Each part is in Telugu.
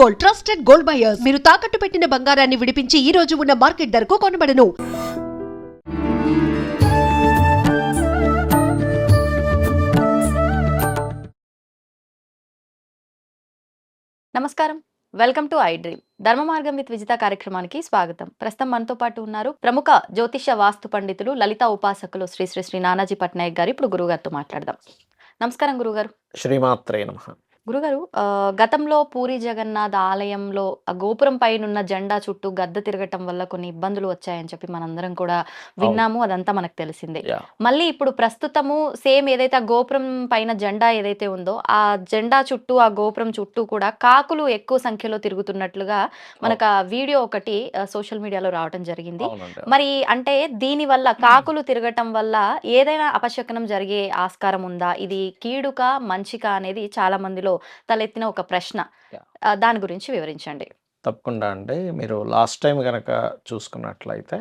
Gold trusted gold buyers. మీరు తాకట్టు పెట్టిన బంగారాన్ని విడిపించి ఈ రోజు ఉన్న మార్కెట్ ధరకు కొనబడను. నమస్కారం. Welcome to I dream. Dharma Margam with Vijitha కార్యక్రమానికి స్వాగతం. ప్రస్తుతం మనతో పాటు ఉన్నారు ప్రముఖ జ్యోతిష వాస్తు పండితులు లలిత ఉపాసకులు శ్రీ శ్రీ శ్రీ నానాజీ పట్నాయక్ గారు. ఇప్పుడు గురుగారితో మాట్లాడదాం. నమస్కారం గురుగారు శ్రీమాత్రే నమ. గురుగారు ఆ, గతంలో పూరి జగన్నాథ్ ఆలయంలో ఆ గోపురం పైన ఉన్న జెండా చుట్టూ గద్ద తిరగటం వల్ల కొన్ని ఇబ్బందులు వచ్చాయని చెప్పి మనందరం కూడా విన్నాము. అదంతా మనకు తెలిసిందే. యా. మళ్ళీ ఇప్పుడు ప్రస్తుతము సేమ్ ఏదైతే ఆ గోపురం పైన జెండా ఏదైతే ఉందో ఆ జెండా చుట్టూ ఆ గోపురం చుట్టూ కూడా కాకులు ఎక్కువ సంఖ్యలో తిరుగుతున్నట్లుగా మనకు ఆ వీడియో ఒకటి సోషల్ మీడియాలో రావడం జరిగింది. అవునండి మరి అంటే దీని వల్ల కాకులు తిరగటం వల్ల ఏదైనా అపశకనం జరిగే ఆస్కారం ఉందా? ఇది కీడుక మంచిక అనేది చాలా మందిలో తలెత్తిన ఒక ప్రశ్న. దాని గురించి వివరించండి. తప్పకుండా అండి. మీరు లాస్ట్ టైం కనుక చూసుకున్నట్లయితే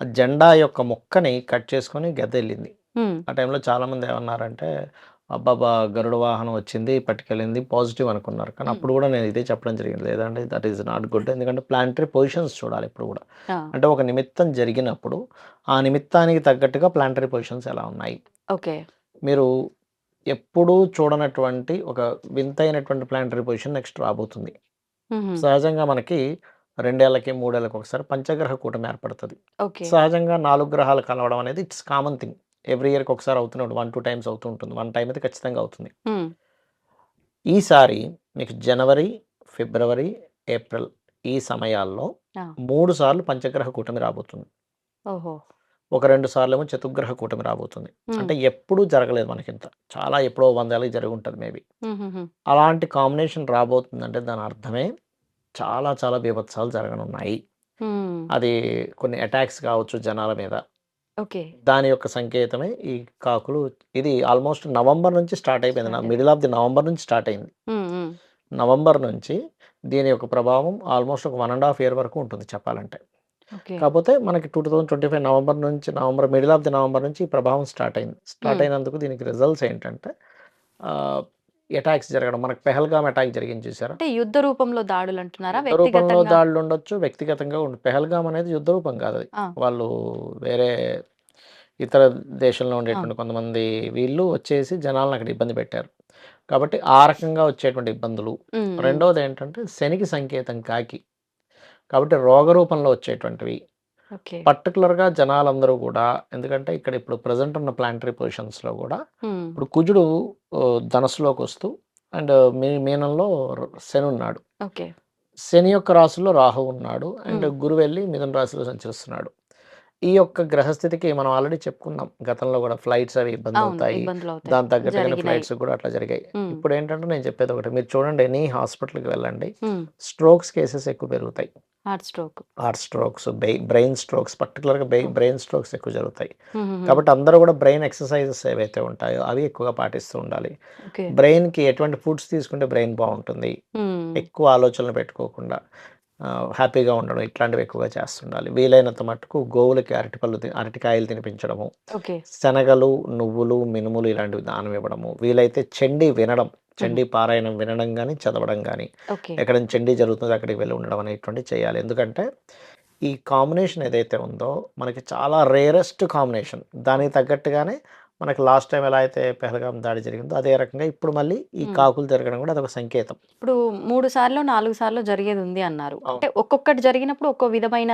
ఆ జెండా యొక్క ముక్కని కట్ చేసుకొని గద్ద వెళ్ళింది ఉమ్, ఆ టైంలో చాలామంది ఏమన్నారంటే అబ్బాబా గరుడ వాహనం వచ్చింది పట్టుకెళ్ళింది పాజిటివ్ అనుకున్నారు. కానీ. అప్పుడు కూడా నేను ఇదే చెప్పడం జరిగింది. లేదంటే దట్ ఈస్ నాట్ గుడ్ ఎందుకంటే ప్లానిటరీ పొజిషన్స్ చూడాలి ఇప్పుడు కూడా. అంటే ఒక నిమిత్తం జరిగినప్పుడు ఆ నిమిత్తానికి తగ్గట్టుగా ప్లానిటరీ పొజిషన్స్ ఎలా ఉన్నాయి? ఓకే. మీరు ఎప్పుడూ చూడనటువంటి ఒక వింతైనటువంటి ప్లానిటరీ పొజిషన్ నెక్స్ట్ రాబోతుంది. సహజంగా మనకి రెండేళ్ళకి మూడేళ్ళకి ఒకసారి పంచగ్రహ కూటమి ఏర్పడుతుంది. సహజంగా నాలుగు గ్రహాలు కలవడం అనేది ఇట్స్ కామన్ థింగ్. ఎవ్రీ ఇయర్కి ఒకసారి అవుతూనే ఉంటుంది. వన్ టూ టైమ్స్ అవుతూ ఉంటుంది. వన్ టైం అయితే ఖచ్చితంగా అవుతుంది. ఈసారి మీకు జనవరి ఫిబ్రవరి ఏప్రిల్ ఈ సమయాల్లో. మూడు సార్లు పంచగ్రహ కూటమి రాబోతుంది. ఓహో. ఒక రెండు సార్లు ఏమో చతుర్గ్రహ కూటమి రాబోతుంది. అంటే ఎప్పుడూ జరగలేదు మనకి ఇంత చాలా ఎప్పుడో వందేళ్ళకి జరిగి ఉంటుంది మేబీ. అలాంటి కాంబినేషన్ రాబోతుందంటే దాని అర్థమే చాలా చాలా బీభత్సాలు జరగనున్నాయి. అది కొన్ని అటాక్స్ కావచ్చు జనాల మీద. దాని యొక్క సంకేతమే ఈ కాకులు. ఇది ఆల్మోస్ట్ నవంబర్ నుంచి స్టార్ట్ అయిపోయింది. మిడిల్ ఆఫ్ ది నవంబర్ నుంచి స్టార్ట్ అయింది. నవంబర్ నుంచి దీని యొక్క ప్రభావం ఆల్మోస్ట్ ఒక వన్ అండ్ హాఫ్ ఇయర్ వరకు ఉంటుంది చెప్పాలంటే. కాకపోతే మనకి two thousand twenty five November నుంచి November middle of the November నుంచి ఈ ప్రభావం స్టార్ట్ అయింది. స్టార్ట్. అయినందుకు దీనికి రిజల్ట్స్ ఏంటంటే అటాక్స్ జరగడం మనకు పెహల్గామ్ అటాక్ జరిగింది చూసారా? అంటే యుద్ధ రూపంలో దాడులు అంటున్నారా? యుద్ధ రూపంలో దాడులు ఉండొచ్చు వ్యక్తిగతంగా ఉండు పెహల్గామ్ అనేది యుద్ధ రూపం కాదు అది. వాళ్ళు వేరే ఇతర దేశంలో ఉండేటువంటి కొంతమంది వీళ్ళు వచ్చేసి జనాలను అక్కడ ఇబ్బంది పెట్టారు. కాబట్టి ఆ రకంగా వచ్చేటువంటి ఇబ్బందులు. రెండవది ఏంటంటే శనికి సంకేతం కాకి. కాబట్టి రోగ రూపంలో వచ్చేటువంటివి పర్టికులర్గా జనాలందరూ కూడా ఎందుకంటే ఇక్కడ ఇప్పుడు ప్రజెంట్ ఉన్న ప్లానిటరీ పొజిషన్స్లో కూడా ఇప్పుడు కుజుడు ధనస్సులోకి వస్తూ అండ్ మీ మీనంలో శని ఉన్నాడు. ఓకే. శని యొక్క రాశిలో రాహు ఉన్నాడు అండ్. గురు వెళ్ళి మిథున రాశిలో సంచరిస్తున్నాడు. ఈ యొక్క గ్రహస్థితికి మనం ఆల్రెడీ చెప్పుకున్నాం. గతంలో కూడా ఫ్లైట్స్ అవి ఇబ్బంది అవుతాయి. దాని తగ్గట్టుగానే జరిగినాయి. ఫ్లైట్స్ కూడా అట్లా జరిగాయి. ఇప్పుడు ఏంటంటే నేను చెప్పేది ఒకటి మీరు చూడండి ఎనీ హాస్పిటల్కి వెళ్ళండి. స్ట్రోక్స్ కేసెస్ ఎక్కువ పెరుగుతాయి. Heart stroke. Heart strokes brain strokes పర్టికులర్గా బ్రెయిన్ స్ట్రోక్స్ ఎక్కువ జరుగుతాయి. కాబట్టి అందరూ కూడా బ్రెయిన్ ఎక్సర్సైజెస్ ఏవైతే ఉంటాయో అవి ఎక్కువగా పాటిస్తూ ఉండాలి. బ్రెయిన్కి ఎటువంటి ఫుడ్స్ తీసుకుంటే బ్రెయిన్ బాగుంటుంది. ఎక్కువ ఆలోచనలు పెట్టుకోకుండా. హ్యాపీగా ఉండడం ఇట్లాంటివి ఎక్కువగా చేస్తుండాలి. వీలైనంత మట్టుకు గోవులకి అరటిపళ్ళు తి- అరటికాయలు తినిపించడము శనగలు నువ్వులు మినుములు ఇలాంటివి దానం ఇవ్వడము వీలైతే చండీ వినడం చండీ పారాయణం వినడం కానీ చదవడం కానీ ఎక్కడ చండీ జరుగుతుందో అక్కడికి వెళ్ళి ఉండడం అనేటువంటి చేయాలి. ఎందుకంటే ఈ కాంబినేషన్ ఏదైతే ఉందో మనకి చాలా రేరెస్ట్ కాంబినేషన్. దానికి తగ్గట్టుగానే మనకి లాస్ట్ టైం ఎలా అయితే పెహల్గాం దాడి జరిగిందో అదే రకంగా ఇప్పుడు మళ్ళీ ఈ. కాకులు జరగడం కూడా అదొక సంకేతం ఇప్పుడు మూడు సార్లు నాలుగు సార్లు జరిగేది ఉంది అన్నారు. అంటే ఒక్కొక్కటి జరిగినప్పుడు ఒక్కో విధమైన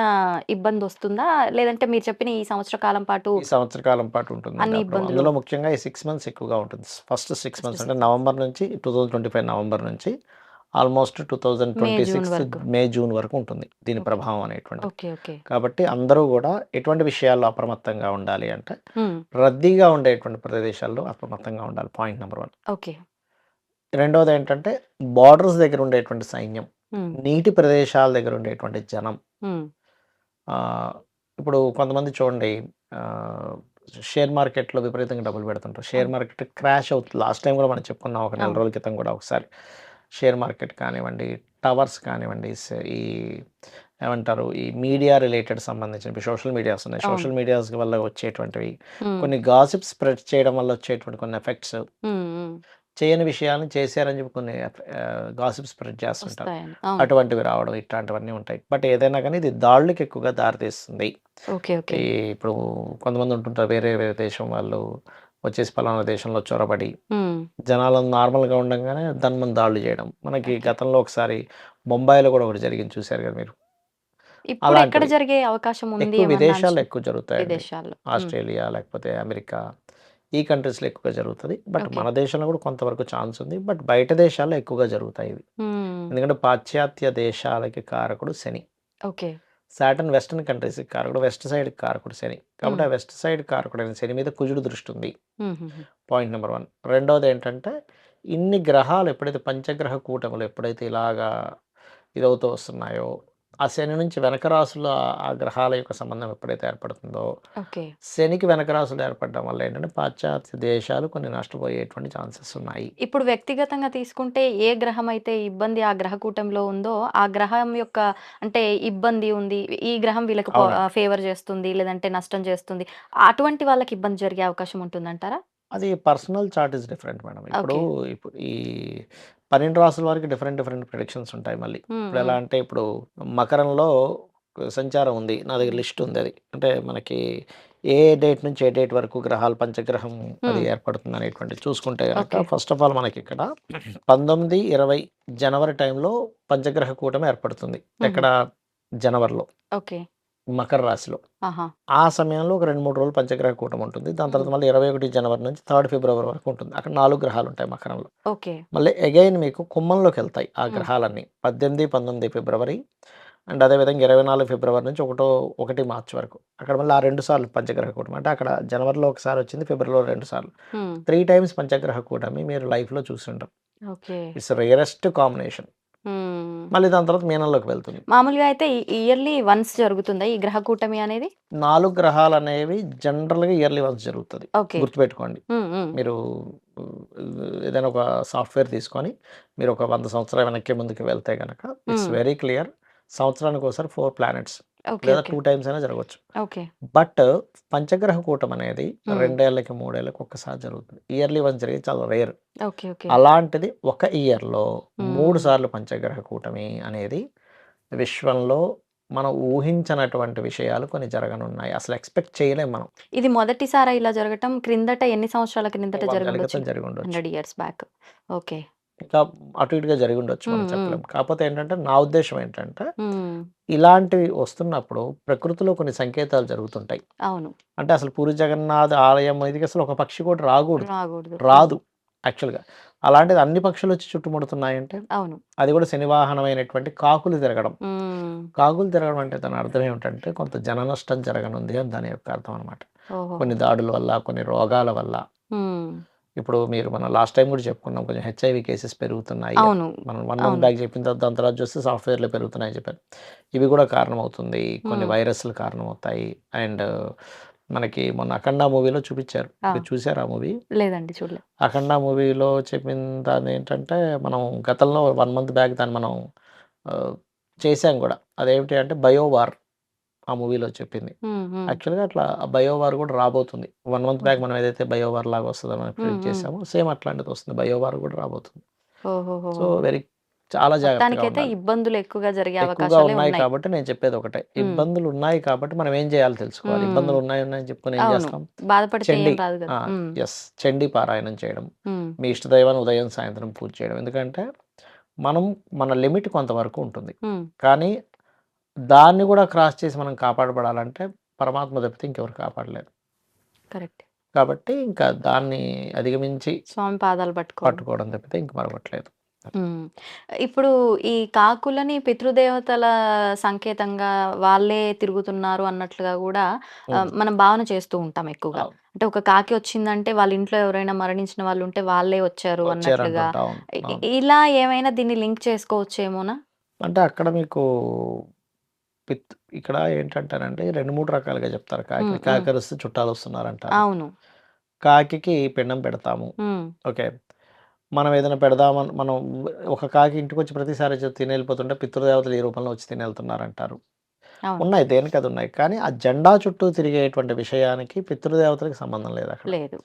ఇబ్బంది వస్తుందా లేదంటే మీరు చెప్పిన ఈ సంవత్సర కాలం పాటు ఈ సంవత్సర కాలం పాటు ఉంటుంది. అందులో ముఖ్యంగా ఈ సిక్స్ మంత్స్ ఎక్కువగా ఉంటుంది ఫస్ట్ సిక్స్ మంత్స్ అంటే నవంబర్ నుంచి two thousand twenty five November నుంచి almost two thousand twenty six. May June వరకు ఉంటుంది దీని. ప్రభావం అనేటువంటి కాబట్టి అందరూ కూడా ఎటువంటి విషయాల్లో అప్రమత్తంగా ఉండాలి అంటే రద్దీగా ఉండేటువంటి ప్రదేశాల్లో అప్రమత్తంగా ఉండాలి పాయింట్ నెంబర్ వన్. ఓకే. రెండవది ఏంటంటే బార్డర్స్ దగ్గర ఉండేటువంటి సైన్యం నీటి ప్రదేశాల దగ్గర ఉండేటువంటి జనం. ఇప్పుడు కొంతమంది చూడండి షేర్ మార్కెట్లో విపరీతంగా డబ్బులు పెడుతుంటారు. షేర్ మార్కెట్ క్రాష్ అవుతుంది. లాస్ట్ టైం కూడా మనం చెప్పుకున్నాం ఒక నెల. రోజుల క్రితం కూడా ఒకసారి. షేర్ మార్కెట్ కానివ్వండి టవర్స్ కానివ్వండి ఈ ఏమంటారు ఈ మీడియా రిలేటెడ్ సంబంధించిన సోషల్ మీడియాస్ ఉన్నాయి. సోషల్ మీడియాస్ వల్ల వచ్చేటువంటివి కొన్ని గాసిప్ స్ప్రెడ్ చేయడం వల్ల వచ్చేటువంటి కొన్ని ఎఫెక్ట్స్ చేయని విషయాలను చేశారని చెప్పి కొన్ని గాసిప్ స్ప్రెడ్ చేస్తుంటారు. అటువంటివి రావడం ఇట్లాంటివన్నీ ఉంటాయి. బట్ ఏదైనా కానీ ఇది దాడులకు ఎక్కువగా దారితీస్తుంది. ఇప్పుడు కొంతమంది ఉంటుంటారు వేరే వేరే దేశం వాళ్ళు వచ్చేసి పలానా దేశంలో చొరబడి ఉమ్, జనాలు నార్మల్గా ఉండగానే దాని మీద దాడులు చేయడం. మనకి గతంలో ఒకసారి బొంబాయిలో కూడా ఒకటి జరిగింది చూశారు కదా మీరు? ఎక్కడ అలాంటివి. జరిగే అవకాశం ఉంది విదేశాల్లో? ఎక్కువ జరుగుతాయి విదేశాల్లో. ఆస్ట్రేలియా లేకపోతే అమెరికా ఈ కంట్రీస్లో ఎక్కువగా జరుగుతుంది. బట్. మన దేశంలో కూడా కొంతవరకు ఛాన్స్ ఉంది. బట్ బయట దేశాల్లో ఎక్కువగా జరుగుతాయి ఇవి. ఎందుకంటే పాశ్చాత్య దేశాలకి కారకుడు శని. ఓకే. సాటర్న్ వెస్టర్న్ కంట్రీస్కి కారకుడు వెస్ట్ సైడ్ కారకుడు శని. కాబట్టి ఆ. వెస్ట్ సైడ్ కారకుడైన శని మీద కుజుడు దృష్టి ఉంది. Point number one. రెండవది ఏంటంటే ఇన్ని గ్రహాలు ఎప్పుడైతే పంచగ్రహ కూటములు ఎప్పుడైతే ఇలాగా ఇదవుతూ వస్తున్నాయో ఆ శని నుంచి వెనక రాసులు ఆ- గ్రహాల యొక్క సంబంధం ఎప్పుడైతే ఏర్పడుతుందో శనికి వెనక రాసులు ఏర్పడడం వల్ల ఏంటంటే పాశ్చాత్య దేశాలు కొన్ని నష్టపోయేటువంటి ఛాన్సెస్ ఉన్నాయి. ఇప్పుడు వ్యక్తిగతంగా తీసుకుంటే ఏ గ్రహం అయితే ఇబ్బంది ఆ గ్రహ కూటంలో ఉందో ఆ గ్రహం యొక్క అంటే ఇబ్బంది ఉంది ఈ గ్రహం వీళ్ళకి. ఫేవర్ చేస్తుంది లేదంటే నష్టం చేస్తుంది అటువంటి వాళ్ళకి ఇబ్బంది జరిగే అవకాశం ఉంటుందంటారా? అది personal chart is different madam. ఇప్పుడు ఇప్పుడు ఈ పన్నెండు రాసుల వారికి డిఫరెంట్ డిఫరెంట్ ప్రిడిక్షన్స్ ఉంటాయి మళ్ళీ. ఇప్పుడు ఎలా అంటే ఇప్పుడు మకరంలో సంచారం ఉంది నా దగ్గర లిస్ట్ ఉంది అది. అంటే మనకి ఏ డేట్ నుంచి ఏ డేట్ వరకు గ్రహాలు పంచగ్రహం అది. ఏర్పడుతుంది అనేటువంటి చూసుకుంటే కనుక. ఫస్ట్ ఆఫ్ ఆల్ మనకి ఇక్కడ పంతొమ్మిది ఇరవై జనవరి టైంలో పంచగ్రహ కూటమి ఏర్పడుతుంది. ఎక్కడ? జనవరిలో. ఓకే. మకర రాశిలో. ఆ సమయంలో ఒక రెండు మూడు రోజులు పంచగ్రహ కూటమి ఉంటుంది. దాని తర్వాత మళ్ళీ ఇరవై ఒకటి జనవరి నుంచి థర్డ్ ఫిబ్రవరి వరకు ఉంటుంది. అక్కడ నాలుగు గ్రహాలు ఉంటాయి మకరంలో. మళ్ళీ అగైన్ మీకు కుంభంలోకి వెళ్తాయి ఆ. గ్రహాలన్నీ. పద్దెనిమిది పంతొమ్మిది ఫిబ్రవరి అండ్ అదేవిధంగా ఇరవై నాలుగు ఫిబ్రవరి నుంచి ఒకటో ఒకటి మార్చి వరకు. అక్కడ మళ్ళీ ఆ రెండు సార్లు పంచగ్రహ కూటమి అంటే అక్కడ జనవరిలో ఒకసారి వచ్చింది ఫిబ్రవరిలో రెండు సార్లు. త్రీ టైమ్స్ పంచగ్రహ కూటమి మీరు లైఫ్లో చూస్తుంటారు ఓకే. It's రియరెస్ట్ combination. మళ్ళీ దాని తర్వాత మీనంలోకి వెళ్తుంది. మామూలుగా అయితే ఇయర్లీ వన్స్ జరుగుతుందా ఈ గ్రహ కూటమి అనేది? నాలుగు గ్రహాలు అనేవి జనరల్గా ఇయర్లీ వన్స్ జరుగుతుంది. గుర్తుపెట్టుకోండి. మీరు ఏదైనా ఒక సాఫ్ట్వేర్ తీసుకొని మీరు ఒక వంద సంవత్సరాల వెనక్కి ముందుకు వెళ్తే కనుక ఇట్స్. Very clear. సంవత్సరానికి ఒకసారి ఫోర్ ప్లానెట్స్. లేదా టూ టైమ్స్ అయినా జరగవచ్చు. బట్ పంచగ్రహ కూటం అనేది. రెండేళ్ళకి మూడేళ్ళకి ఒక్కసారి జరుగుతుంది. ఇయర్లీ వన్స్ జరిగేది చాలా రేర్. అలాంటిది ఒక ఇయర్లో. మూడు సార్లు పంచగ్రహ కూటమి అనేది విశ్వంలో మనం ఊహించనటువంటి విషయాలు కొన్ని జరగనున్నాయి. అసలు ఎక్స్పెక్ట్ చేయలేం మనం. ఇది మొదటిసారి ఇలా జరగటం క్రిందట ఎన్ని సంవత్సరాల క్రిందట వందేళ్ళ జరిగి క్రితం జరిగి ఉండొచ్చు. Hundred years back. ఓకే. ఇంకా అటు ఇటుగా జరిగి ఉండొచ్చు మనం Hmm, చెప్పలేం. కాకపోతే ఏంటంటే నా ఉద్దేశం ఏంటంటే ఇలాంటివి వస్తున్నప్పుడు ప్రకృతిలో కొన్ని సంకేతాలు జరుగుతుంటాయి. అవును. అంటే అసలు పూరి జగన్నాథ్ ఆలయం ఇది అసలు ఒక పక్షి కూడా రాకూడదు. రాదు యాక్చువల్గా. అలాంటిది అన్ని పక్షులు వచ్చి చుట్టుముడుతున్నాయంటే అవును. అది కూడా శనివాహనమైనటువంటి కాకులు తిరగడం. కాకులు తిరగడం అంటే దాని అర్థం ఏమిటంటే కొంత జన నష్టం జరగనుంది అని దాని యొక్క అర్థం అనమాట కొన్ని దాడుల వల్ల కొన్ని రోగాల వల్ల. ఇప్పుడు మీరు మనం లాస్ట్ టైం కూడా చెప్పుకున్నాం కొంచెం హెచ్ఐవి కేసెస్ పెరుగుతున్నాయి. మనం వన్. మంత్ బ్యాక్ చెప్పిన తర్వాత దాని తర్వాత చూస్తే సాఫ్ట్వేర్లు పెరుగుతున్నాయని చెప్పారు. ఇవి కూడా కారణం అవుతుంది కొన్ని. వైరస్లు కారణం అవుతాయి అండ్ మనకి మొన్న అఖండ మూవీలో చూపించారు. మీరు చూసారు ఆ మూవీ? లేదండి చూడలే అఖండ మూవీలో చెప్పిన దాని ఏంటంటే మనం గతంలో వన్ మంత్ బ్యాక్ దాన్ని మనం చేసాం కూడా. అదేమిటి అంటే బయోవార్. ఆ మూవీలో చెప్పింది. యాక్చువల్గా అట్లా బయోవార్ కూడా రాబోతుంది. వన్ మంత్ బ్యాక్ మనం ఏదైతే బయోవార్ లాగా వస్తుందో మనం ప్రిడిక్ట్. చేసామో సేమ్ అట్లాంటిది వస్తుంది. బయోవార్ కూడా రాబోతుంది. సో వెరీ చాలా జాగ్రత్తగా. ఇబ్బందులు ఎక్కువగా జరిగే ఎక్కువగా ఉన్నాయి కాబట్టి నేను చెప్పేది ఒకటే. ఇబ్బందులు ఉన్నాయి కాబట్టి మనం ఏం చేయాలో తెలుసుకోవాలి. ఇబ్బందులు ఉన్నాయి ఉన్నాయని చెప్పుకొని ఏం. చేస్తాం? బాధపడితే ఏం చండి ఎస్ చండీ పారాయణం చేయడం. మీ ఇష్టదైవాన్ని ఉదయం సాయంత్రం పూజ చేయడం. ఎందుకంటే మనం మన లిమిట్ కొంతవరకు ఉంటుంది. కానీ దాన్ని కూడా క్రాస్ చేసి మనం కాపాడబడాలంటే పరమాత్మ తప్పితే ఇంకెవరు కాపాడలేరు కరెక్ట్ కాబట్టి ఇంకా దాన్ని అధిగమించి స్వామి పాదాలు పట్టుకో పట్టుకోవడం తప్పితే ఇంక మరొకట్లేదు. ఇప్పుడు ఈ కాకులని పితృదేవతల సంకేతంగా వాళ్ళే తిరుగుతున్నారు అన్నట్లుగా కూడా. మనం భావన చేస్తూ ఉంటాం ఎక్కువగా. అంటే ఒక కాకి వచ్చిందంటే వాళ్ళ ఇంట్లో ఎవరైనా మరణించిన వాళ్ళు ఉంటే వాళ్ళే వచ్చారు అన్నట్లుగా. ఇలా ఏమైనా దీన్ని లింక్ చేసుకోవచ్చేమోనా అంటే అక్కడ మీకు పిత్ ఇక్కడ ఏంటంటారంటే రెండు మూడు రకాలుగా చెప్తారు కాకి. కాకరిస్తే చుట్టాలు వస్తున్నారంటారు. అవును. కాకికి పిండం పెడతాము. ఓకే. మనం ఏదైనా పెడదామని మనం ఒక కాకి ఇంటికి వచ్చి ప్రతిసారి తిని వెళ్ళిపోతుంటే పితృదేవతలు ఈ రూపంలో వచ్చి తిని వెళ్తున్నారంటారు అవును ఉన్నాయి దేనికి అది ఉన్నాయి కానీ ఆ జెండా చుట్టూ తిరిగేటువంటి విషయానికి పితృదేవతలకు సంబంధం లేదు అక్కడ. లేదు.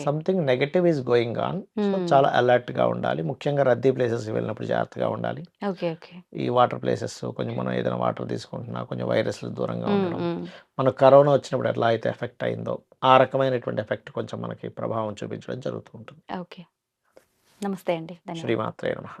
Something negative is going on so Hmm. చాలా అలర్ట్గా ఉండాలి. ముఖ్యంగా రద్దీ ప్లేసెస్ వెళ్ళినప్పుడు జాగ్రత్తగా ఉండాలి. ఈ వాటర్ ప్లేసెస్ కొంచెం మనం ఏదైనా వాటర్ తీసుకుంటున్నా కొంచెం వైరస్లు దూరంగా ఉమ్, ఉండడం. ఉమ్. మనకు కరోనా వచ్చినప్పుడు ఎట్లా అయితే ఎఫెక్ట్ అయిందో ఆ రకమైనటువంటి ఎఫెక్ట్ కొంచెం మనకి ప్రభావం చూపించడం జరుగుతూ ఉంటుంది. ఓకే. నమస్తే అండి. శ్రీమాత్రే నమః.